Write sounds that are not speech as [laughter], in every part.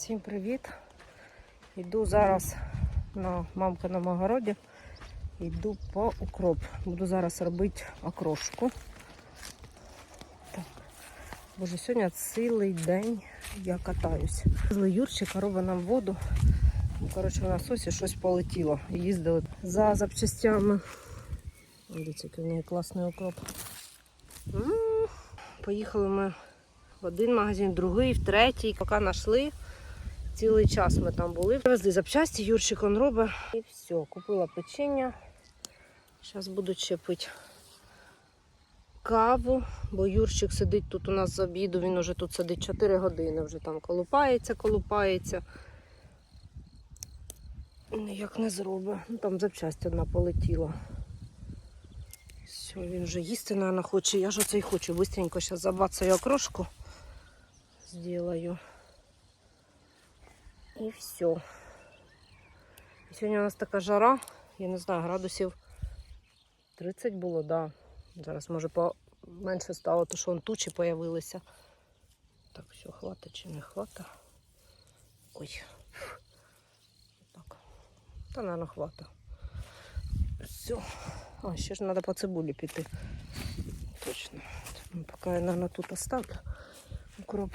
Всім привіт! Йду зараз на мамкиному огороді. Йду по укроп. Буду зараз робити окрошку. Так. Боже, сьогодні цілий день я катаюсь. Зли Юрчика робить нам воду. Ну, Коротше, в насосі щось полетіло. Їздили за запчастями. Дивіться, який в неї класний укроп. М, Поїхали ми в один магазин, в другий, в третій. Поки знайшли. Цілий час ми там були. Привезли запчасті, Юрчик он робить. І все, купила печення. Зараз буду ще пити каву, бо Юрчик сидить тут у нас з обіду, він уже тут сидить 4 години, вже там колупається, колупається. Ніяк не зробить. Ну, там запчасть одна полетіла. Все, він вже їсти, наверное, хоче. Я ж оце й хочу. Быстренько зараз забацаю окрошку. Сделаю. І все. Сьогодні у нас така жара, я не знаю, градусів 30 було, да. Зараз може поменше стало, тому що вон тучі появилися. Так, все, хвата чи не хвата. Ой. Так. Та, наверное, хвата. Все. А, ще ж треба по цибулі піти. Точно. Поки я, наверное, тут оставлю. Укроп.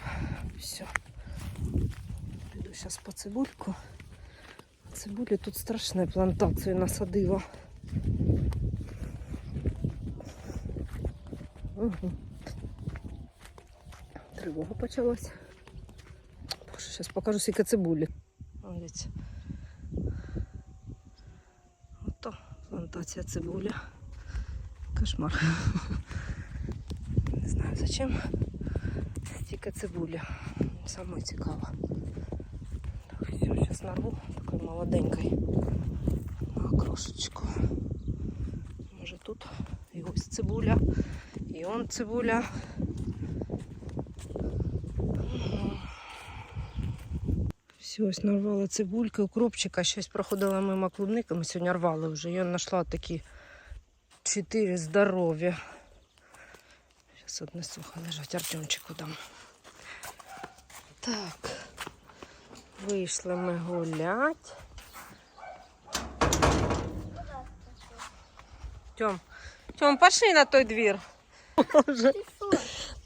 Все. Піду зараз по цибульку. Цибулі тут страшна плантацію насадила. Угу. Тривога почалась. Зараз покажу скільки цибулі. Дивіться. Ото плантація цибулі. Кошмар. Не знаю зачем. Стільки цибулі. Саме цікаво. Так, все, зараз нарву такою молоденькою на окрошечку. Може тут і ось цибуля, і он цибуля. Все, ось нарвала цибульки, укропчика, щось проходила мимо клубники, ми сьогодні рвали вже. Я знайшла такі чотири здорові. Зараз одне сухо лежать, Артемчику дам. Так, вийшли ми гулять. Тьом, Тьом, пошли на той двір. Боже,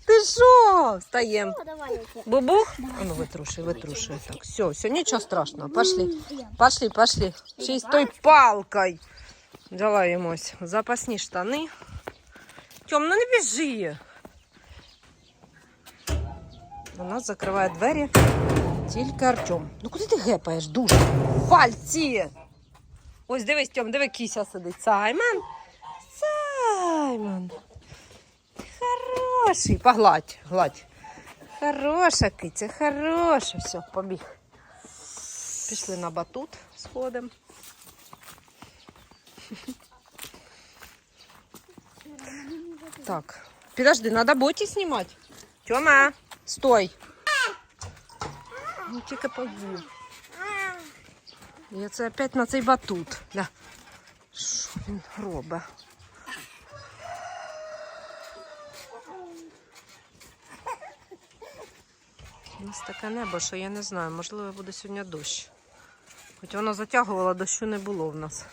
Ти що? Встаємо. Бубух? А ну витрушуй, витрушуй. Так, все, все, нічого страшного. Пошли. Пошли, пошли. Ще й з той палкою. Взяла йомусь. Запасні штани. Тьом, ну не біжи. У нас закриває двері тільки Артем. Ну куди ти гепаєш? Дуже. Пальці! Ось дивись, Тьом, диви, кіся сидить. Саймон. Саймон. Хороший. Погладь, гладь. Хороша киця, хороша. Все, побіг. Пішли на батут, сходимо. Так, подожди, надо боти снимать. Тёма, стой. Ну, тільки поїв. Я це опять на цей батут. Ля. Що він робить? У нас таке небо, що я не знаю, можливо буде сьогодні дощ. Хоч воно затягувало, дощу не було в нас.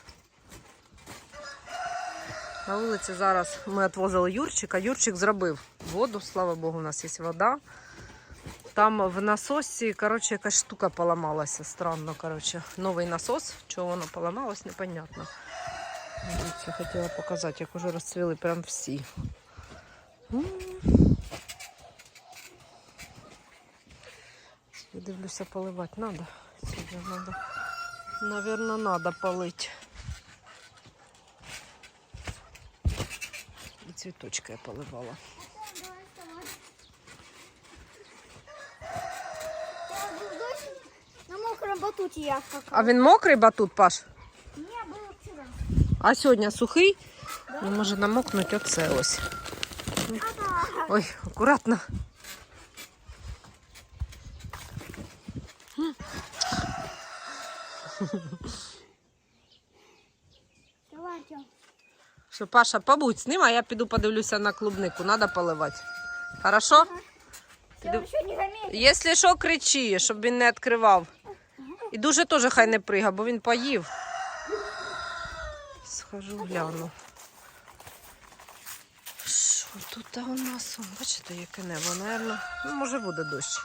На вулиці зараз ми відвозили Юрчика. Юрчик зробив воду, слава Богу, у нас є вода. Там в насосі, коротше, якась штука поламалася. Странно, коротше. Новий насос, чого воно поламалось, непонятно. Дивіться, хотіла показати, як уже розцвіли прям всі. Я дивлюся, поливати треба. Сьогодні треба. Наверно, треба полити. І цвіточки я поливала. На мокром батуте я скакал. А він мокрий батут, Паш? Не, было вчера. А сьогодні сухий? Ну, може намокнуть оце ось. Ой, акуратно. Давай, Артем. Що, Паша, побудь з ним, а я піду подивлюся на клубнику. Надо поливати. Хорошо? Якщо що, кричи, щоб він не відкривав. І дуже теж хай не прига, бо він поїв. Схожу, гляну. Що тут у нас? Бачите, яке небо, Наверно, ну, може буде дощ.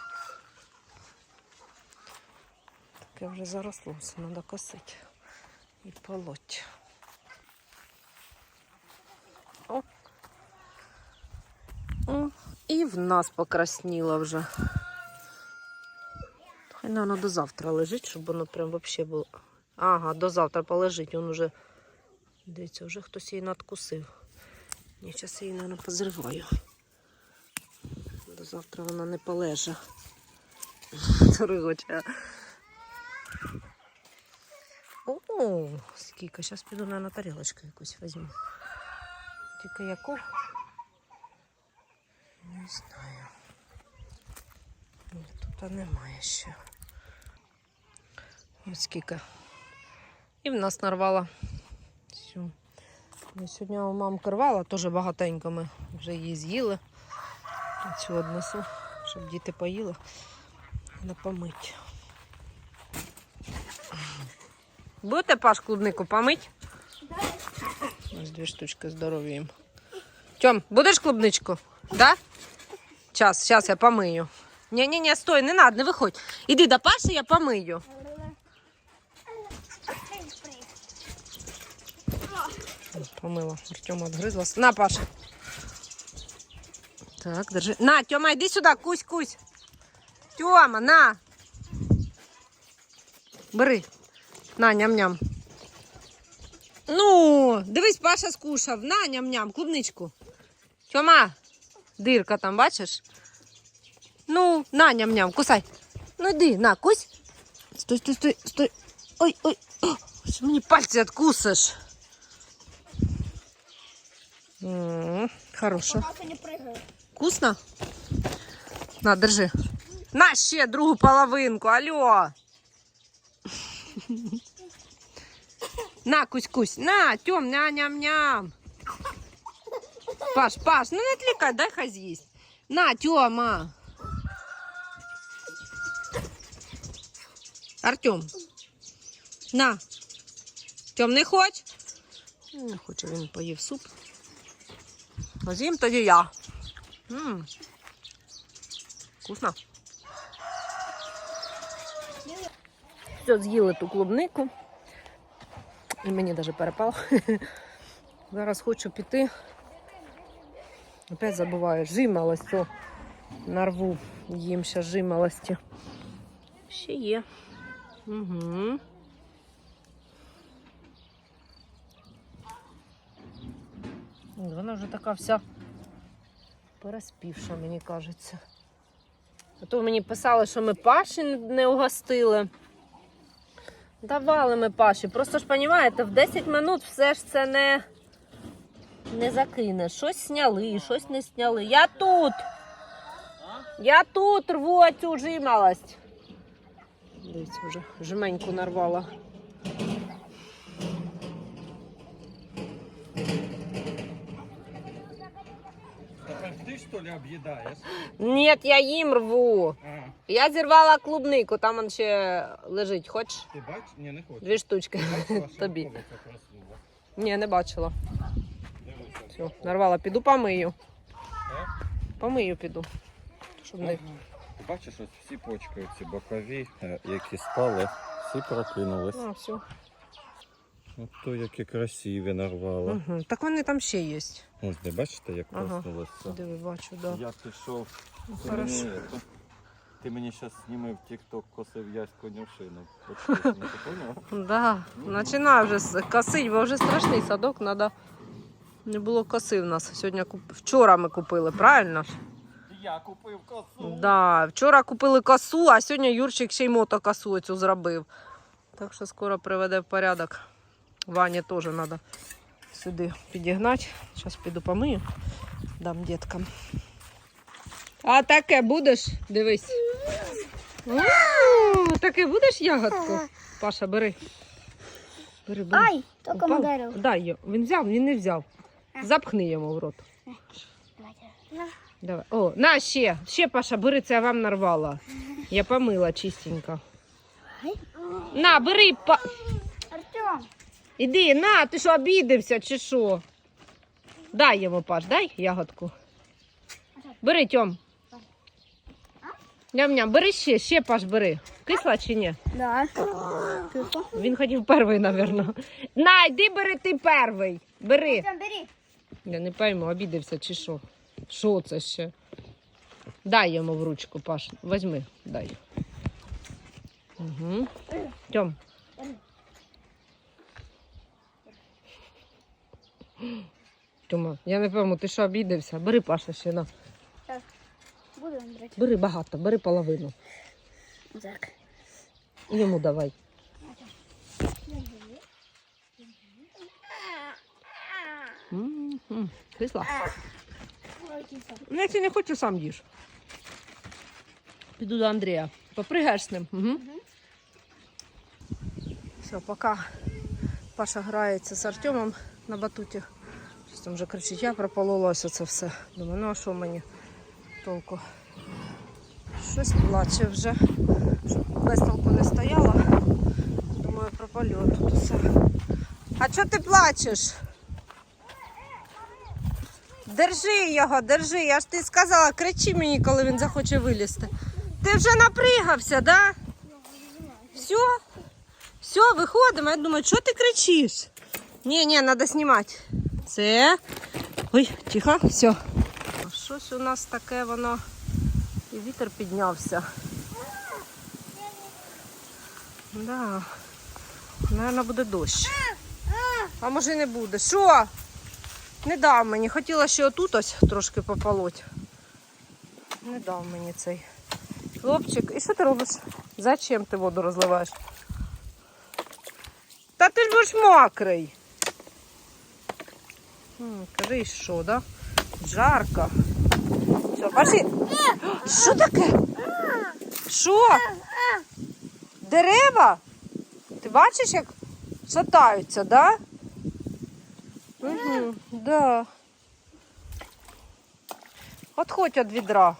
Таке вже заросло, все треба косити і полоть. О. О, і в нас покрасніло вже. Хай, наверное, до завтра лежить, щоб воно прям вообще було. Ага, до завтра полежить. Він уже. Дивіться, вже хтось її надкусив. Ні, зараз я її, наверное, позриваю. До завтра вона не полеже. [laughs] Торгоча. О, скільки. Зараз піду, на тарілочку якусь візьму. Тільки яку? Не знаю. Ні, тут немає ще. Ось скільки. І в нас нарвала. Всю. Я сьогодні у мамки рвала, теж багатенько ми вже її з'їли. Цю однесу, щоб діти поїли. Не помить. Будете паш клубнику помить? Ось дві штучки здорові їм. Тьом, будеш клубничку? Да? Час, зараз я помию. Ні-ні-ні, стой, не надо, не виходь. Іди до Паші, я помию. Помила. Артема відгризлася. На, Паша. Так, держи. На, Тьома, йди сюди, кусь, кусь. Тьома, на. Бери. На, ням-ням. Ну, дивись, Паша скушав. На, ням-ням, клубничку. Тьома, дирка там, бачиш? Ну, на, ням-ням, кусай. Ну йди, на, кусь. Стой, стой, стой, стой. Ой, ой. О, мені пальці відкусиш. М, Хорошо. Собака не прыгает. Вкусно? На, держи. На ще другу половинку, алло. На, кусь-кусь. На, Тьом, ням-ням-ням. Паш, Паш, ну не отвлекай, дай хай з'їсть. На, Тьома. Артем. На. Тьом, не хоч? Не хоче, він поїв суп. А з'їм тоді я. М. Вкусно. Все, з'їли ту клубнику. І мені навіть перепало. [laughs] Зараз хочу піти. Опять забуваю, жимолость. О, нарву їм ще жимолості. Ще є. Угу. Вона вже така вся переспівша, мені кажеться. А то мені писали, що ми Паші не- угостили. Давали ми Паші. Просто ж розумієте, в 10 минут все ж це не, не закине. Щось сняли, щось не сняли. Я тут. Я тут рву цю жималость. Дивіться, вже жменьку нарвала. Ты что ли объедаешь? Ні, я їм рву. А, Я зірвала клубнику, там он ще лежить. Хочеш? ти бач? Ні, не хочу. Дві штучки. [laughs] Тобі. Ні, не бачила. Все, нарвала, піду помию. Помию піду. Щоб не... Бачиш, ось всі почки, ці бокові, е, які спали, всі прокинулись. А, все. От то які красиві нарвала. Угу. Так вони там ще є. Ось де бачите, як Ага. проснулося. Диви, бачу, да. Я пішов. Ну, Ти мені, ти мені зараз зніми в TikTok косив ясь конюшину. [laughs] Да. Починаю вже косить, бо вже страшний садок, треба. Не було коси в нас. Сьогодні куп... Вчора ми купили, правильно? Я купив косу. Да. Вчора купили косу, а сьогодні Юрчик ще й мотокосу цю зробив. Так що скоро приведе в порядок. Вані теж треба сюди підігнати. Зараз піду помию, дам діткам. А таке будеш? Дивись. М, Таке будеш ягодку? Паша, бери. Бери, бери. Ай, только Упав? ударил. Дай його. Він взяв, він не взяв. Запхни йому в рот. На. Давай. О, на ще. Ще, Паша, бери, це я вам нарвала. Я помила чистенько. На, бери, па... Артем, Іди, на, ти що обідався чи що? Дай йому, Паш, дай ягодку. Бери, Тьом. Ням-ням, бери ще, ще, Паш, бери. Кисла чи ні? да. Він хотів перший, напевно. На, йди бери ти перший. Бери. Я не пойму, обідався чи що. Що це ще? Дай йому в ручку, Паш. Возьми, дай. Угу. Тьом. Тьома, я не пойму, ти що обідався? Бери, Паша, ще на. Буду брати. Бери багато, бери половину. Так. І йому давай. М-м, Кисла. Ну, якщо не хочу, сам їж. Піду до Андрія. Попригаєш з ним. Угу. Все, поки Паша грається з Артемом на батуті. Щось там вже кричить, я пропололася це все. Думаю, ну а що мені толку? Щось плаче вже. Щоб без толку не стояла. Думаю, пропалю тут усе. А чого ти плачеш? Держи його, держи. Я ж ти сказала, кричи мені, коли він захоче вилізти. Ти вже напригався, да? Все? Все, виходимо. Я думаю, що ти кричиш? Ні, ні, треба знімати. Це. Ой, тихо, все. Щось у нас таке воно. І вітер піднявся. Да. Наверно, буде дощ. А може не буде. Що? Не дав мені. Хотіла ще отут ось трошки пополоть. Не дав мені цей хлопчик. І що ти робиш? Зачем ти воду розливаєш? Та ти ж будеш мокрий. Кажи, що, да? Жарко. Все, пошли. Що таке? Що? Дерева? Ти бачиш, як шатаються, да? Угу, да. Отходь від відра.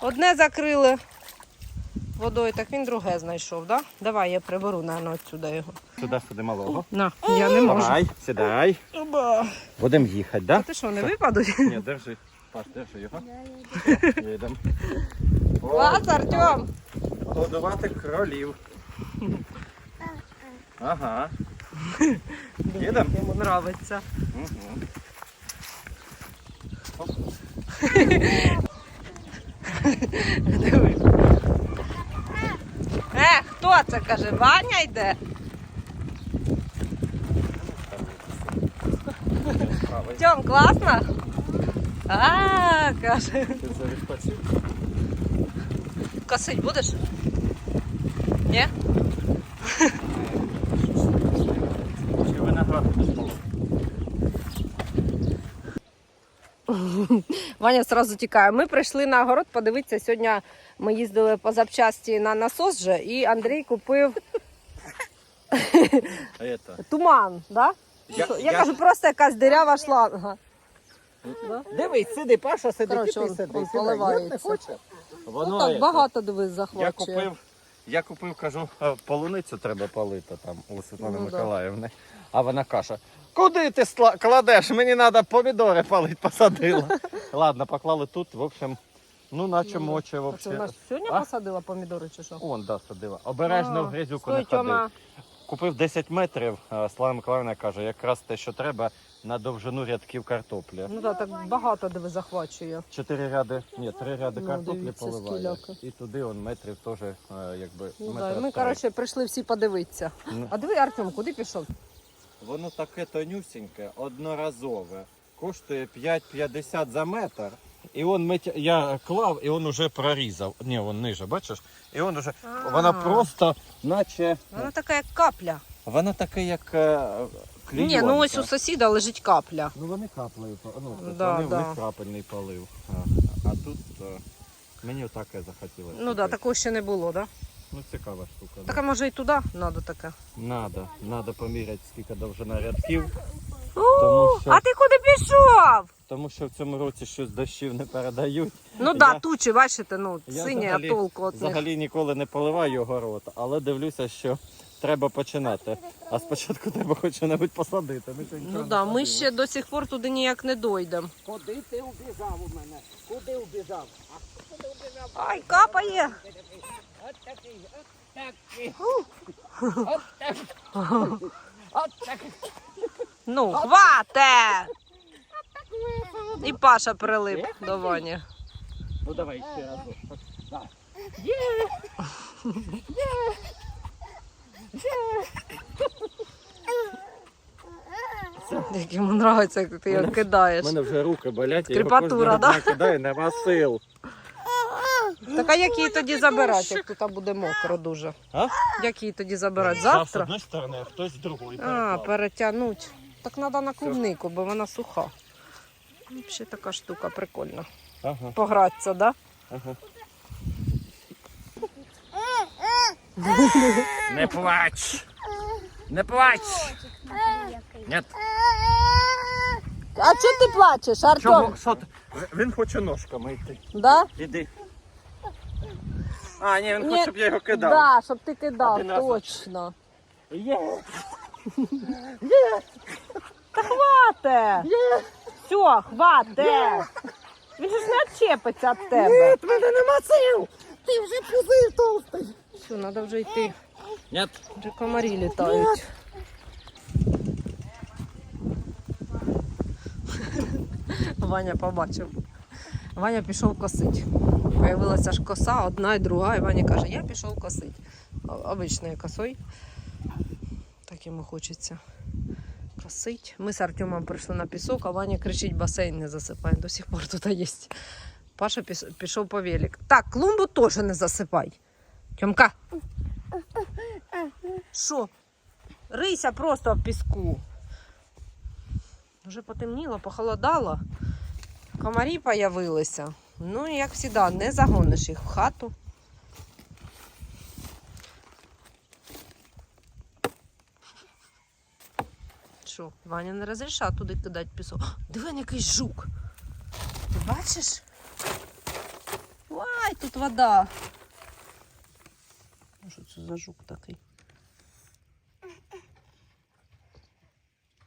Одне закрили водою, так він друге знайшов, да? Давай я приберу, наверное, отсюди його. Сюди, сюди малого. На, я не можу. Давай, сідай. Оба. Будемо їхати, А да? ти що, не випадуть? Ні, держи. Паш, держи його. Їдемо. Клас, Артем! Годувати кролів. Ага. Їдемо? Йому нравиться. Угу. Диви. Е, хто це каже? Ваня йде? Тьом, класно? А, каже. Ти зареспасив? Косить будеш? Ні? [laughs] Ваня одразу тікає. Ми прийшли на огород подивитися. Сьогодні ми їздили по запчасті на насос же, і Андрій купив [laughs] туман. Да? Я- я, я- кажу, просто якась дирява шланга. Дивись, сиди, Паша сидить, Коротше, і ти сиди. он Не хоче? Воно Ну так, багато дивись Я купив, я купив, кажу, полуницю треба палити там у Світлани Ну, да. Миколаївни. А вона каже, куди ти сла- кладеш? Мені треба помідори палити, посадила. [laughs] Ладно, поклали тут, в общем, ну наче моче А це вона сьогодні А? посадила помідори чи що? Он, да, садила. Обережно в грязюку не ходи. Купив 10 метрів, а Слава Миколаївна каже, якраз те, що треба на довжину рядків картоплі. Ну так, так багато диви захвачує. Чотири ряди, ні, три ряди Ну, картоплі дивіться, поливає. скільки. І туди он метрів теж, е, якби, Ну, метра да. і Ми, три. коротше, прийшли всі подивитися. Ну. А диви, Артем, куди пішов? Воно таке тонюсіньке, одноразове. Коштує 5,50 за метр. І он мить- я клав, і він уже прорізав. Ні, він ниже, бачиш? І він уже. А. Вона просто, наче. Вона така, як капля. Вона таке, як е. Ні, ну ось у сусіда лежить капля. Ну вони каплею, ну, Да, вони в да. них крапельний полив. А, а тут е, мені таке захотілося. Ну так, да, такого ще не було, так? Да? Ну цікава штука. Так, а може і туди треба таке. Надо, надо поміряти, скільки довжина рядків. Тому що- А ти куди пішов? Тому що в цьому році щось дощів не передають. Ну так, да, тучі, бачите, ну, синє взагалі- толку от них. Взагалі ніколи не поливаю город, але дивлюся, що треба починати. А спочатку треба хоч щось посадити. Ми ще нічого Ну не да, ми садили. ще до сих пор туди ніяк не дойдемо. Куди ти убіжав у мене? Куди убіжав? Ай, капає. От такий, от такий. От такий. От такий. Ну, хвате! І Паша прилип до Вані. Ну давай ще раз. Да. Як йому подобається, як ти його Мене- кидаєш. У мене вже руки болять, я його Скрипатура, кожного да? дня кидаю, нема сил. Так а як її тоді забирати, як тут буде мокро дуже? А? Як її тоді забирати? З Завтра? одної сторони, а хтось з другої. А, переклав. перетягнуть. Так треба на клубнику, бо вона суха. Взагалі така штука прикольна. Ага, Погратися, да? ага. Не плач! Не плач! Нет. А чого ти плачеш, Чого? Що ти? Він хоче ножками йти. Да? Іди. А, ні, він Ні, хоче, щоб я його кидав. Да, щоб ти кидав, Один раз точно. Є. Хвате! Все, хвате! Він же ж не відчепиться від тебе. в мене нема сил! Ти вже пузир толстий. Все, треба вже йти. Нет. Вже комарі літають. Ваня побачив. Ваня пішов косить. Появилася ж коса, одна і друга, і Ваня каже, я пішов косить. Обичною косою. Так йому хочеться косить. Ми з Артемом прийшли на пісок, а Ваня кричить, басейн не засипай. До сих пор тут є. Паша пішов по велик. Так, клумбу теж не засипай. Тьомка. [laughs] Що? Рийся просто в піску. Вже потемніло, похолодало. Комарі появилися. Ну, і як завжди, не загониш їх в хату. Що, Ваня не розрішає туди кидати пісок. [gasps] Диви, якийсь жук. Ти бачиш? Ой, тут вода. Що це за жук такий?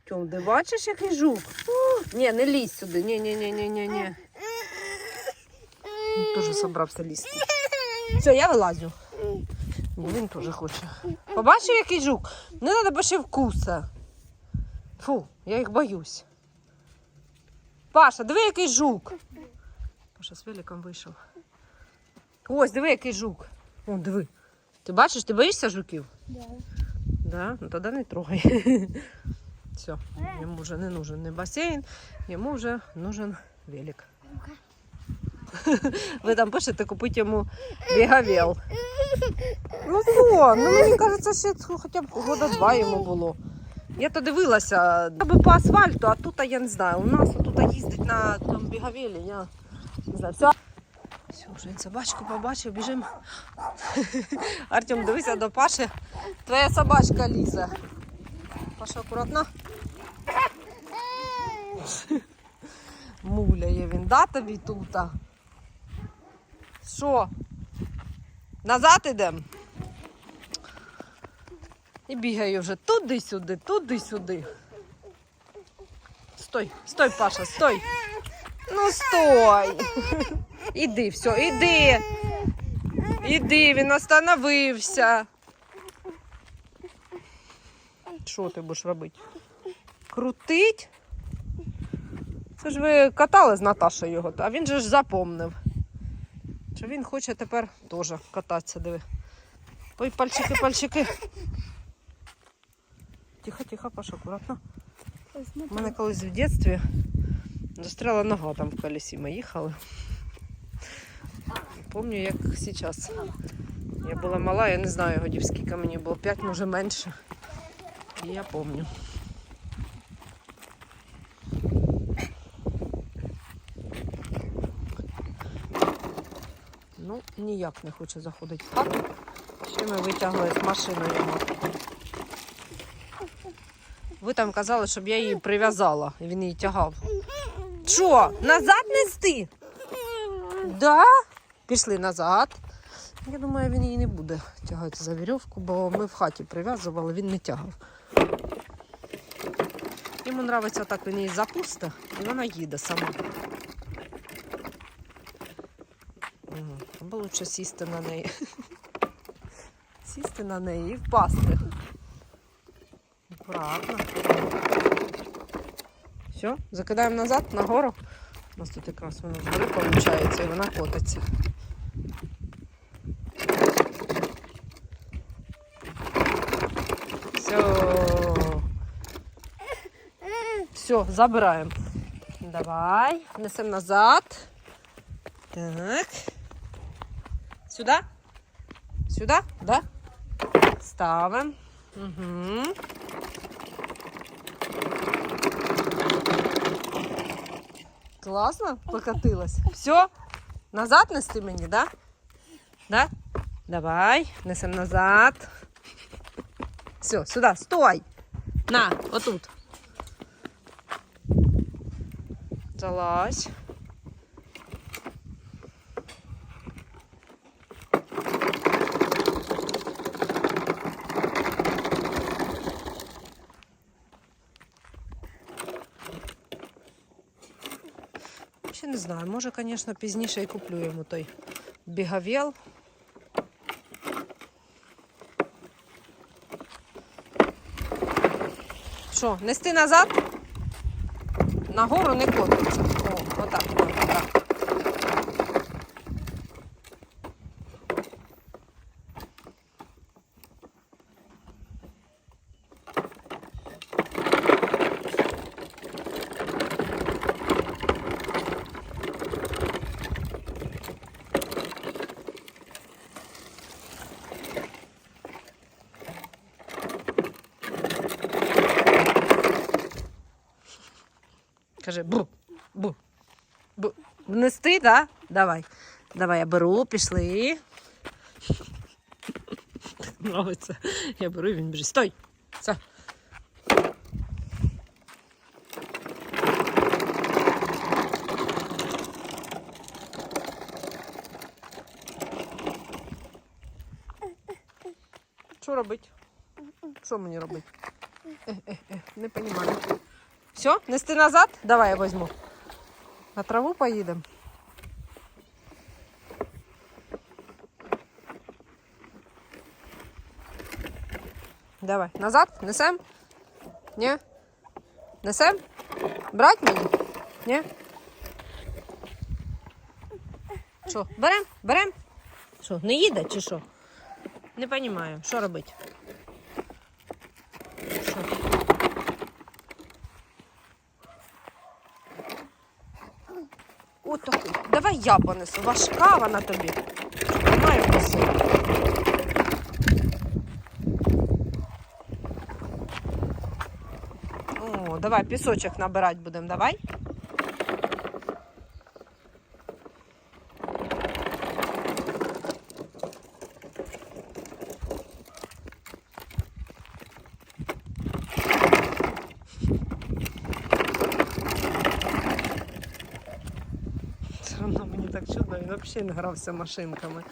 Тьом, ти бачиш, який жук? О, ні, не лізь сюди. Ні, ні, ні, ні, ні, ні. Він теж собрався лізти. Все, я вилазю. Він теж хоче. Побачив, який жук? Не треба, бо ще вкуса. Фу, я їх боюсь. Паша, диви, який жук. Паша з великом вийшов. Ось, диви, який жук. О, диви. Ти бачиш, ти боїшся жуків? Да. Да? Ну тоді не трогай. [laughs] Все, йому вже не нужен не басейн, йому вже нужен велик. [laughs] Ви там пишете, купити йому бігавел. Ну що, ну мені кажеться, ще хоча б года два йому було. Я то дивилася, аби по асфальту, а тут я не знаю. У нас тут їздить на там, бігавелі, я не знаю. Все. Вже собачку побачив, біжимо. [laughs] Артем, дивися до Паші. Твоя собачка лізе. Паша, акуратно. [laughs] Муляє він, да, тобі тут? Що? Назад ідем? І бігає вже туди-сюди, туди-сюди. Стой, стой, Паша, стой. Ну стой. Іди, все, іди. Іди, він остановився. Що ти будеш робити? Крутить? Це ж ви катали з Наташою його, а він же ж запомнив. Що він хоче тепер теж кататися, диви. Ой, пальчики, пальчики. Тихо, тихо, Паша, акуратно. У мене колись в дитинстві застряла нога там в колесі. Ми їхали. Помню, як зараз. Я була мала, я не знаю, годів скільки мені було, 5, може менше. І я помню. Ну, ніяк не хоче заходити в хату. Ще ми витягли з машини його. Ви там казали, щоб я її прив'язала, він її тягав. Що, назад нести? Да? Пішли назад. Я думаю, він її не буде тягати за вірьовку, бо ми в хаті прив'язували, він не тягав. Йому подобається так, він її запустить, і вона їде сама. Або лучше сісти на неї. [laughs] Сісти на неї і впасти. Аккуратно. Все, закидаємо назад, нагору. У нас тут якраз воно згори виходить, і вона котиться. Все. Все, забираємо. Давай, несемо назад. Так. Сюда? Сюда? Да? Ставим. Угу. Класно покатилась. Все? Назад нести мені, да? Да? Давай, несем назад. Все, сюда, стой. На, отут. Залазь. Знаю, може, звісно, пізніше і куплю йому той бігавел. Що, нести назад? Нагору не котиться. О, отак, отак. Каже, бу, бу, бу. Нести, да? Давай. Давай, я беру, пішли. [laughs] Нравиться. Я беру, і він біжить. Стой! Все. Що робити? Що мені робити? Е, е, е, не розумію. Все, нести назад? Давай я возьму. На траву поїдемо. Давай, назад, несем? Ні? Несем? Брать мені? Ні? Що, берем? Берем? Що, не їде чи що? Не розумію, що робити? Отаку. Давай я понесу. Важка вона тобі. Маю носити. О, давай пісочок набирати будемо, давай. Все одно мені так чудно, він взагалі не грався машинками.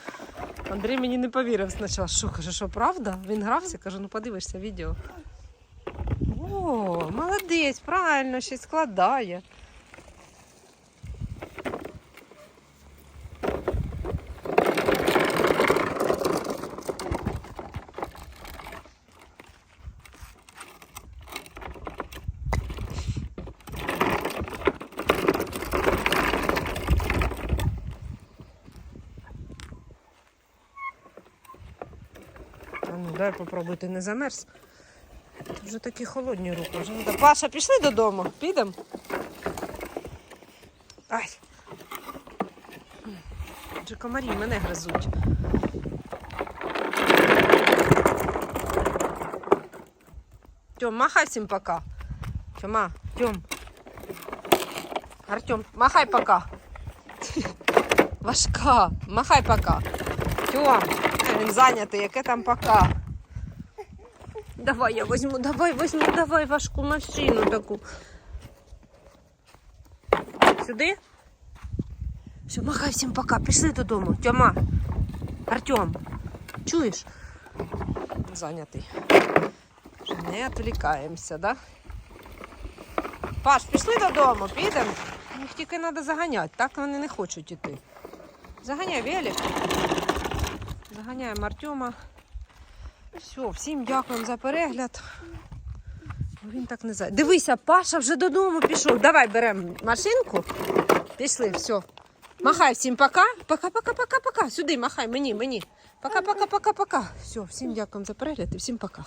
Андрій мені не повірив спочатку, що каже, що правда? Він грався, кажу, ну подивишся відео. О, молодець, правильно, щось складає. Ну, попробуй, ти не замерз. Ти вже такі холодні руки. Вже так. Паша, пішли додому, підемо. Ай. Вже комарі мене гризуть. Тьом, махай всім пока. Тьома, Тьом. Артем, махай пока. Важка, махай пока. Тьом, він зайнятий, яке там пока. Давай я возьму, давай возьму, давай важку машину таку. Сюди? Все, махай всім пока, пішли додому. Тьома, Артем, чуєш? Зайнятий. Не відвлікаємося, да? Паш, пішли додому, підемо. Їх тільки треба заганяти, так вони не хочуть іти. Заганяй велик. Заганяємо Артема. Все, всім дякуємо за перегляд. Він так не зай. Дивися, Паша вже додому пішов. Давай беремо машинку. Пішли, все. Махай всім пока. Пока, пока, пока, пока. Сюди махай, мені, мені. Пока, пока, пока, пока. Все, всім дякуємо за перегляд і всім пока.